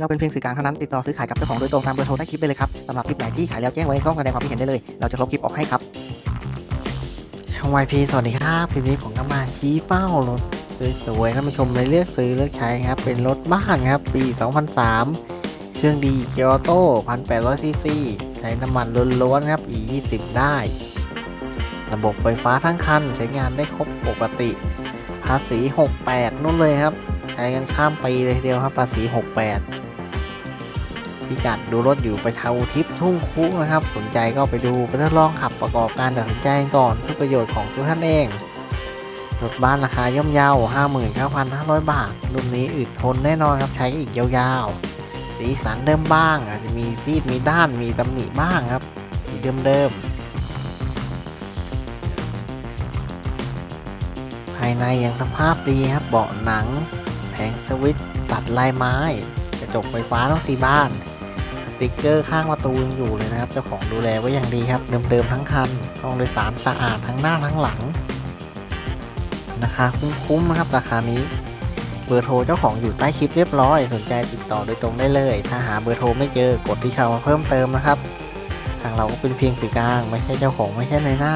เราเป็นเพียงสื่อกลางเท่านั้นติดต่อซื้อขายกับเจ้าของโดยตรงตามเบอร์โทรใต้คลิปได้เลยครับสำหรับคลิปไหนที่ขายแล้วแจ้งไว้ในช่องแสดงความคิดเห็นได้เลย เราจะลบคลิปออกให้ครับช่อง YP สวัสดีครับคลิปนี้ผมก็มาชี้เป้ารถสวยๆท่านผู้ชมเลยเลือกซื้อเลือกใช้ครับ เป็นรถบ้านครับ ปี 2003 เครื่องดีเกียร์ออโต้1,800ซีซีใช้น้ำมันล้วนๆครับ E20 ได้ ระบบไฟฟ้าทั้งคัน ใช้งานได้ครบปกติ ภาษี 68นู่นเลยครับ ใช้กันข้ามปีเลยทีเดียวครับ ภาษี 68 พิกัดดูรถอยู่ไปเทาทิพย์ทุ่งคุนะครับ สนใจก็ไปดูไปทดลองขับประกอบการตัดสินใจก่อนเพื่อประโยชน์ของทุกท่านเองรถบ้านราคาย่อมเยา59,500 บาท รุ่นนี้อึดทนแน่นอนครับใช้อีกยาวๆ สีสันเดิมบ้าง อาจจะมีซีดมีด้านมีตำหนิบ้างครับ สีเดิมๆ ภายในยังสภาพดีครับ เบาะหนัง แผงสวิตตัดลายไม้ กระจกไฟฟ้าทั้งสี่บ้าน ติกเกอร์ข้างประตูยังอยู่เลยนะครับเจ้าของดูแลไว้อย่างดีครับเดิมๆทั้งคันห้องโดยสารสะอาดทั้งหน้าทั้งหลังราคาคุ้มๆนะครับราคานี้เบอร์โทรเจ้าของอยู่ใต้คลิปเรียบร้อย สนใจติดต่อโดยตรงได้เลย ถ้าหาเบอร์โทรไม่เจอกดที่เขามาเพิ่มเติมนะครับ ทางเราก็เป็นเพียงสื่อกลาง ไม่ใช่เจ้าของไม่ใช่ในหน้า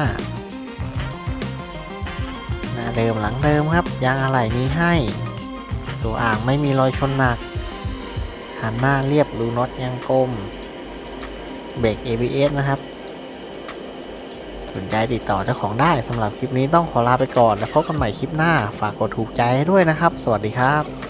หน้าเดิมหลังเดิมครับยางอะไหล่มีให้ ตัวอ่างไม่มีรอยชนหนัก หันหน้าเรียบรูน็อตยังกลม เบรก ABS นะครับ สนใจติดต่อเจ้าของได้สำหรับคลิปนี้ต้องขอลาไปก่อน แล้วพบกันใหม่คลิปหน้า ฝากกดถูกใจให้ด้วยนะครับ สวัสดีครับ